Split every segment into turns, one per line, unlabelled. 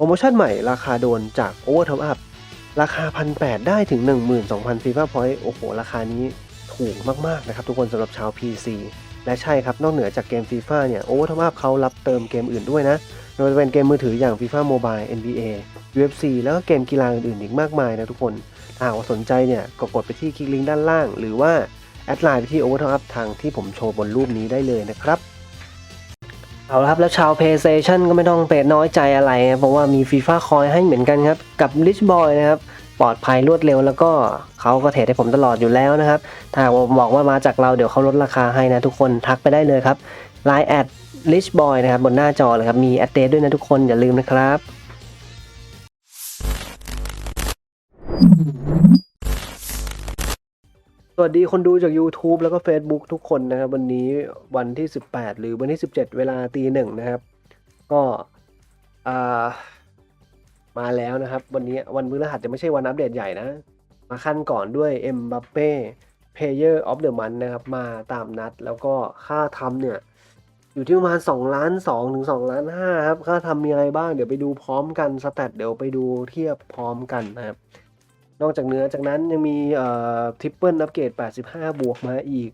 โปรโมชั่นใหม่ราคาโดนจาก Over Top Up ราคา 1,800 ได้ถึง 12,000 FIFA Point โอ้โห ราคานี้ถูกมาก ๆ นะครับ ทุกคนสำหรับชาว PC และใช่ครับ นอกเหนือจากเกม FIFA เนี่ย Over Top Up เขารับเติมเกมอื่นด้วยนะไม่ว่าจะเป็นเกมมือถืออย่าง FIFA Mobile NBA UFC แล้วก็เกมกีฬาอื่นๆอีกมากมายนะทุกคนถ้าหากสนใจเนี่ยก็กดไปที่คลิกลิงก์ด้านล่าง หรือว่าแอดไลน์ไปที่ Over Top Up ทางที่ผมโชว์บนรูปนี้ได้เลยนะครับ เอาละครับแล้วชาว PlayStation ก็ไม่ต้องเป็ดน้อยใจอะไรนะเพราะว่ามี FIFA คอยให้เหมือนกันครับ กับ Rich Boy นะครับ ปลอดภัยรวดเร็วแล้วก็เขาก็เทรดให้ผมตลอดอยู่แล้วนะครับ ถ้าผมบอกว่ามาจากเราเดี๋ยวเขาลดราคาให้นะทุกคนทักไปได้เลยครับ Line แอด Rich Boy นะครับบนหน้าจอเลยครับ มีแอดเดด้วยนะทุกคนอย่าลืมนะครับ วัสดีคนดูจาก YouTube แล้วก็ Facebook ทุกคนนะครับ วันนี้วันที่ 18 หรือวันที่ 17 เวลาตีหนึ่งนะครับ ก็มาแล้วนะครับ วันนี้วันพฤหัสจะไม่ใช่วันอัปเดตใหญ่นะ มาขั้นก่อนด้วย m b a p p e Player of the Month นะครับ มาตามนัดแล้วก็ค่าทำเนี่ย อยู่ที่ประมาณ2ล้าน2ถึง2ล้าน5ครับ ค่าทำมีอะไรบ้างเดี๋ยวไปดูพร้อมกันสแตทเดี๋ยวไปดูเทียบพร้อมกันนะครับ นอกจากเนื้อจากนั้นยังมีเอ่อทริปเปิลอัปเกรด85 บวกมาอีก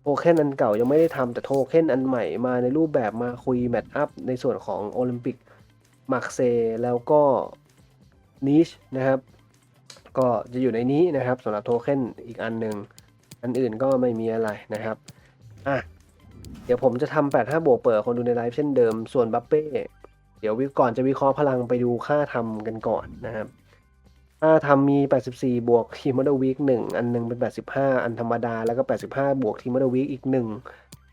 โทเค็นอันเก่ายังไม่ได้ทำแต่โทเค็นอันใหม่มาในรูปแบบมาคุยแมตช์อัพในส่วนของโอลิมปิกมักเซแล้วก็นิชนะครับ ก็จะอยู่ในนี้นะครับสำหรับโทเค็นอีกอันหนึ่งอันอื่นก็ไม่มีอะไรนะครับอะเดี๋ยวผมจะทำ85บวกเปิดคนดูในไลฟ์เช่นเดิม ส่วนบัปเป้ เดี๋ยววิก่อนจะวิเคราะห์พลังไปดูค่าทำกันก่อนนะครับ ถ้าทำมี 84 บวกทีมอเตอร์วีคหนึ่งอันหนึ่งเป็น 85 อันธรรมดา แล้วก็ 85 บวกทีมอเตอร์วีคอีกหนึ่ง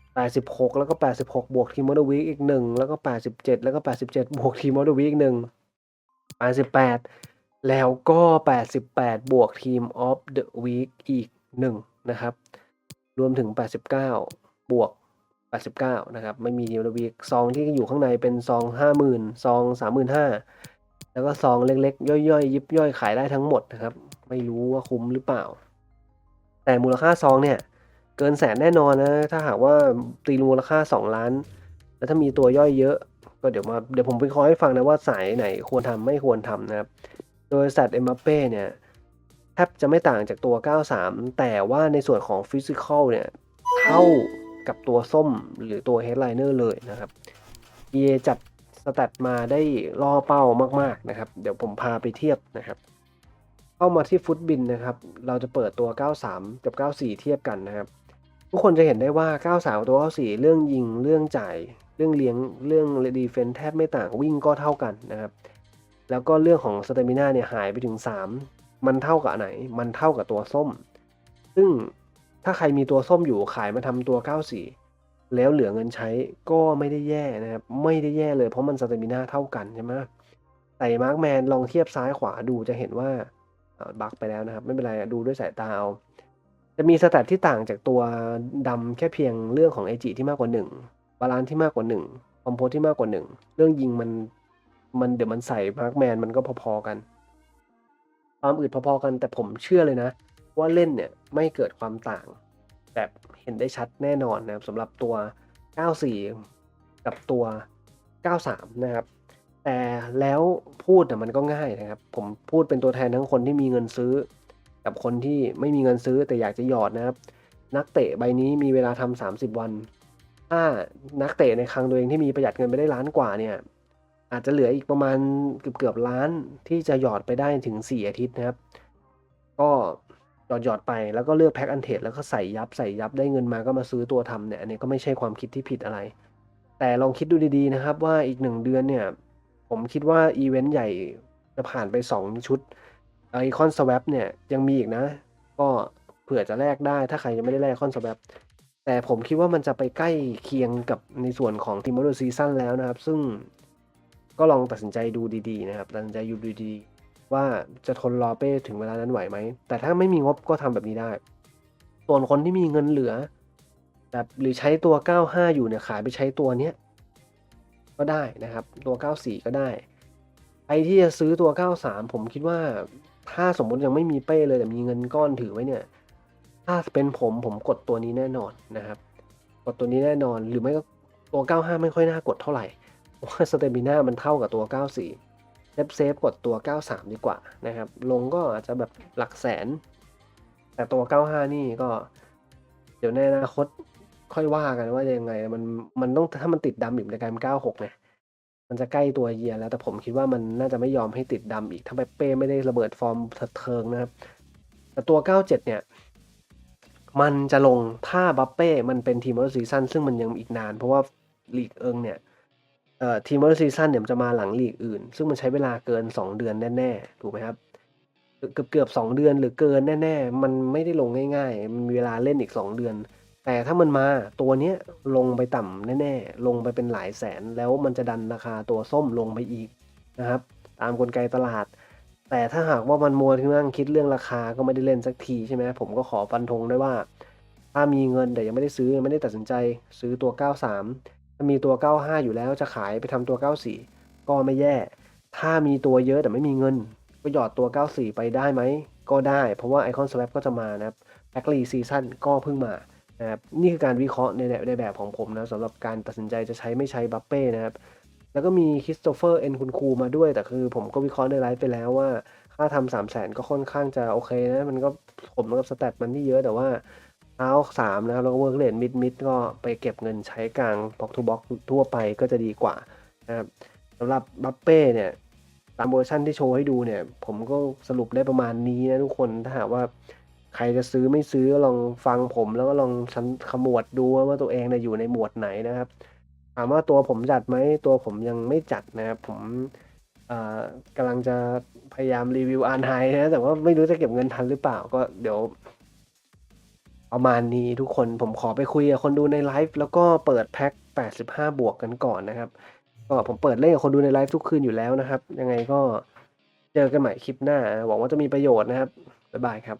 86 แล้วก็ 86 บวกทีมอเตอร์วีคอีกหนึ่งแล้วก็ 87 แล้วก็ 87 บวกทีมอเตอร์วีคหนึ่ง88 แล้วก็ 88 บวกทีมออฟเดอะวีคอีกหนึ่งนะครับ รวมถึง 89 บวก 89 นะครับ ไม่มีทีมอเตอร์วีคซองที่อยู่ข้างในเป็นซอง 50,000 ซอง 35,000 แล้วก็ซองเล็กๆ ย่อยๆ ยิบย่อยขายได้ทั้งหมดนะครับ ไม่รู้ว่าคุ้มหรือเปล่า แต่มูลค่าซองเนี่ย เกินแสนแน่นอนนะ ถ้าหากว่าตีมูลค่า 2 ล้าน แล้วถ้ามีตัวย่อยเยอะ ก็เดี๋ยวมาเดี๋ยวผมไปคอยให้ฟังนะว่าสายไหนควรทำไม่ควรทำนะครับ โดยสัตว์เอ็มบัปเป้เนี่ยแทบจะไม่ต่างจากตัว 93 แต่ว่าในส่วนของฟิสิกอลเนี่ยเท่ากับตัวส้มหรือตัวเฮดไลเนอร์เลยนะครับ EA จัด สแตทมาได้ล่อเป้ามากๆนะครับ เดี๋ยวผมพาไปเทียบนะครับ เข้ามาที่ฟุตบินนะครับ เราจะเปิดตัว 93 กับ 94 เทียบกันนะครับ ทุกคนจะเห็นได้ว่า 93 ตัว 94 เรื่องยิงเรื่องจ่าย เรื่องเลี้ยงเรื่องดีเฟนแทบไม่ต่างวิ่งก็เท่ากันนะครับ แล้วก็เรื่องของสเตมินาเนี่ยหายไปถึง 3 มันเท่ากับไหน มันเท่ากับตัวส้ม ซึ่งถ้าใครมีตัวส้มอยู่ขายมาทำตัว 94 แล้วเหลือเงินใช้ก็ไม่ได้แย่นะครับ ไม่ได้แย่เลยเพราะมันสเตมินาเท่ากันใช่ไหมแต่มาร์กแมนลองเทียบซ้ายขวาดูจะเห็นว่าบักไปแล้วนะครับ ไม่เป็นไรดูด้วยสายตาเอาจะมีสแตทที่ต่างจากตัวดำแค่เพียงเรื่องของเอจิที่มากกว่า 1 บาลานซ์ที่มากกว่า1คอมโพสที่มากกว่า 1 เรื่องยิงมันมันเดี๋ยวมันใส่มาร์กแมนมันก็พอๆกันความอึดพอๆกันแต่ผมเชื่อเลยนะ ว่าเล่นเนี่ยไม่เกิดความต่างแบบ เห็นได้ชัดแน่นอนนะครับสำหรับตัว 94 กับตัว 93 นะครับ แต่แล้วพูดน่ะมันก็ง่ายนะครับ ผมพูดเป็นตัวแทนทั้งคนที่มีเงินซื้อ กับคนที่ไม่มีเงินซื้อแต่อยากจะหยอดนะครับ นักเตะใบนี้มีเวลาทำ30 วัน ถ้านักเตะในครั้งตัวเองที่มีประหยัดเงินไปได้ล้านกว่าเนี่ยอาจจะเหลืออีกประมาณเกือบเกือบล้านที่จะหยอดไปได้ถึง 4 อาทิตย์นะครับ ก็ หยอดหยอดไปแล้วก็เลือกแพ็คอันเทดแล้วก็ใส่ยับใส่ยับได้เงินมาก็มาซื้อตัวทำเนี่ยอันนี้ก็ไม่ใช่ความคิดที่ผิดอะไร แต่ลองคิดดูดีๆนะครับว่าอีกหนึ่งเดือนเนี่ย ผมคิดว่าอีเวนต์ใหญ่จะผ่านไป 2 ชุดไอคอนสว p เนี่ยยังมีอีกนะ ก็เผื่อจะแลกได้ถ้าใครยังไม่ได้แลกคอนสว p แต่ผมคิดว่ามันจะไปใกล้เคียงกับในส่วนของทีม o อ e ซีซั่นแล้วนะครับ ซึ่งก็ลองตัดสินใจดูดีๆนะครับ ตัดสินใจอยู่ดีๆ ว่าจะทนรอเป้ถึงเวลานั้นไหวไหม แต่ถ้าไม่มีงบก็ทำแบบนี้ได้ ส่วนคนที่มีเงินเหลือ แบบหรือใช้ตัว 95 อยู่เนี่ยขายไปใช้ตัวเนี้ยก็ได้นะครับ ตัว 94 ก็ได้ใครที่จะซื้อตัว 93 ผมคิดว่าถ้าสมมติยังไม่มีเป้เลยแต่มีเงินก้อนถือไว้เนี่ย ถ้าเป็นผมผมกดตัวนี้แน่นอนนะครับ กดตัวนี้แน่นอนหรือไม่ก็ตัว 95 ไม่ค่อยน่ากดเท่าไหร่เพราะว่าสเตมิน่ามันเท่ากับตัว 94 เซฟเซฟกดตัว 93 ดีกว่านะครับ ลงก็อาจจะแบบหลักแสน แต่ตัว 95 นี่ก็ เดี๋ยวในอนาคตค่อยว่ากันว่ายังไง มันมันต้องถ้ามันติดดำอีกในกายเป็น96ไงมันจะใกล้ตัวเยียแล้ว แต่ผมคิดว่ามันน่าจะไม่ยอมให้ติดดำอีกถ้าเปเป้ไม่ได้ระเบิดฟอร์มเทิงนะครับ แต่ตัว 97 เนี่ย มันจะลงถ้าบัปเป้มันเป็นทีมเมอร์ซีซันซึ่งมันยังอีกนาน เพราะว่าลีกเอิงเนี่ย เอ่อทีมเมอร์ซีซันเนี่ยมันจะมาหลังลีกอื่น ซึ่งมันใช้เวลาเกิน 2 เดือนแน่ๆ ถูกไหมครับ เกือบเกือบสองเดือนหรือเกินแน่ๆ มันไม่ได้ลงง่ายๆ มันมีเวลาเล่นอีก 2 เดือน แต่ถ้ามันมาตัวเนี้ยลงไปต่ำแน่ๆ ลงไปเป็นหลายแสน แล้วมันจะดันราคาตัวส้มลงไปอีกนะครับ ตามกลไกตลาด แต่ถ้าหากว่ามันมัวที่นั่งคิดเรื่องราคาก็ไม่ได้เล่นสักทีใช่ไหมผมก็ขอฟันธงได้ว่า ถ้ามีเงินแต่ยังไม่ได้ซื้อไม่ได้ตัดสินใจซื้อตัว 93ถ้า มีตัว 95 อยู่แล้วจะขายไปทำตัว 94 ก็ไม่แย่ ถ้ามีตัวเยอะแต่ไม่มีเงิน ก็หยอดตัว 94 ไปได้ไหม ก็ได้ เพราะว่าไอคอนส a p ก็จะมานะครับแบ็กลีซีซั่นก็เพิ่งมานะครับนี่คือการวิเคราะห์ในในแบบของผมนะสำหรับการตัดสินใจจะใช้ไม่ใช้บัฟเป้นะครับ แล้วก็มีคริสโตเฟอร์เอ็นคุณครูมาด้วย แต่คือผมก็วิเคราะห์ในไลฟ์ไปแล้วว่า ค่าทำสามแสนก็ค่อนข้างจะโอเคนะ มันก็ผมกับสแตทมันที่เยอะแต่ว่า เท้าสามนะครับแล้วก็เวิร์กเลนมิดมิดก็ไปเก็บเงินใช้กลางบ็อกทูบ็อกทั่วไปก็จะดีกว่านะครับสำหรับบัฟเป้เนี่ยตามเวอร์ชันที่โชว์ให้ดูเนี่ย ผมก็สรุปได้ประมาณนี้นะทุกคนถ้าหากว่าใครจะซื้อไม่ซื้อก็ลองฟังผมแล้วก็ลองชั้นขมวดดูว่าตัวเองเนี่ยอยู่ในหมวดไหนนะครับถามว่าตัวผมจัดไหมตัวผมยังไม่จัดนะครับผมอ่อกำลังจะพยายามรีวิวอาร์ไฮนะแต่ว่าไม่รู้จะเก็บเงินทันหรือเปล่าก็เดี๋ยว ประมาณนี้ทุกคนผมขอไปคุยกับคนดูในไลฟ์แล้วก็เปิดแพ็ค 85 บวกกันก่อนนะครับ ก็ผมเปิดเล่นกับคนดูในไลฟ์ทุกคืนอยู่แล้วนะครับ ยังไงก็เจอกันใหม่คลิปหน้า หวังว่าจะมีประโยชน์นะครับ บ๊ายบายครับ